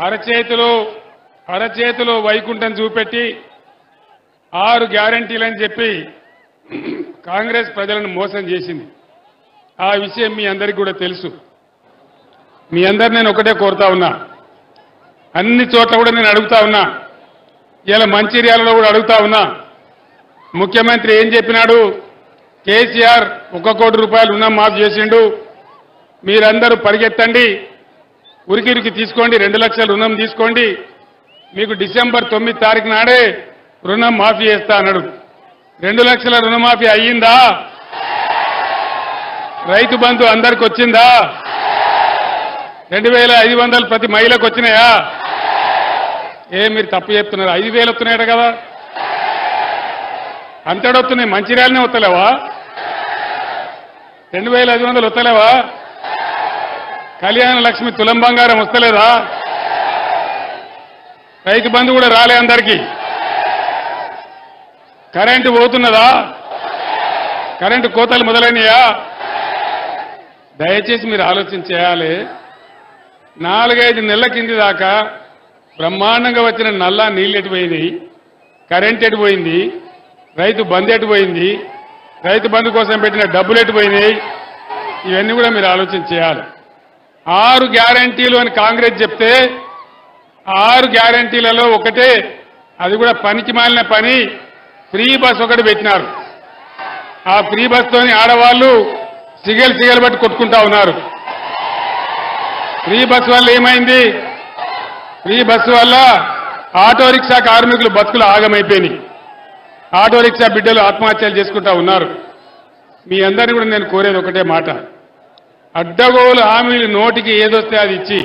అరచేతిలో అరచేతిలో వైకుంఠం చూపెట్టి ఆరు గ్యారంటీలని చెప్పి కాంగ్రెస్ ప్రజలను మోసం చేసింది. ఆ విషయం మీ అందరికీ కూడా తెలుసు. మీ అందరు నేను ఒకటే కోరుతా ఉన్నా. అన్ని చోట్ల కూడా నేను అడుగుతా ఉన్నా. ఇలా మంచిర్యాలలో కూడా అడుగుతా ఉన్నా. ముఖ్యమంత్రి ఏం చెప్పినాడు? కేసీఆర్ ఒక కోటి రూపాయలు రుణం మాఫ్ చేసిండు. మీరందరూ పరిగెత్తండి. ఉరికిరికి తీసుకోండి రెండు లక్షల రుణం తీసుకోండి. మీకు డిసెంబర్ తొమ్మిది తారీఖు నాడే రుణం మాఫీ చేస్తా అన్నాడు. రెండు లక్షల రుణమాఫీ అయ్యిందా? రైతు బంధు అందరికి వచ్చిందా? రెండు వేల ఐదు వందలు ప్రతి మహిళకు వచ్చినాయా? ఏ మీరు తప్పు చెప్తున్నారు. ఐదు వేలు వస్తున్నాయట కదా. అంతడొస్తున్నాయి మంచిర్యాలనే వస్తలేవా? రెండు వేల ఐదు వందలు వస్తలేవా? కళ్యాణ లక్ష్మి తులం బంగారం వస్తలేదా? రైతు బంధు కూడా రాలే అందరికీ. కరెంటు పోతున్నదా? కరెంటు కోతలు మొదలైనయా? దయచేసి మీరు ఆలోచన చేయాలి. నాలుగైదు నెలల కింది దాకా బ్రహ్మాండంగా వచ్చిన నల్లా నీళ్ళు ఎటుపోయినాయి కరెంట్ ఎటుపోయింది రైతు బంద్ ఎటుపోయింది రైతు బంధు కోసం పెట్టిన డబ్బులు ఎటుపోయినాయి ఇవన్నీ కూడా మీరు ఆలోచన చేయాలి. ఆరు గ్యారంటీలు అని కాంగ్రెస్ చెప్తే ఆరు గ్యారంటీలలో ఒకటే అది కూడా పనికి మాలిన పని ఫ్రీ బస్ ఒకటి పెట్టినారు. ఆ ఫ్రీ బస్తోని ఆడవాళ్ళు సిగలు సిగలు పట్టి కొట్టుకుంటా ఉన్నారు. ఫ్రీ బస్ వల్ల ఏమైంది? ఫ్రీ బస్సు వల్ల ఆటో రిక్షా కార్మికులు బతుకులు ఆగమైపోయినాయి. ఆటో రిక్షా బిడ్డలు ఆత్మహత్యలు చేసుకుంటా ఉన్నారు. మీ అందరిని కూడా నేను కోరేది ఒకటే మాట. అడ్డగోలు హామీలు నోటికి ఏదొస్తే అది ఇచ్చి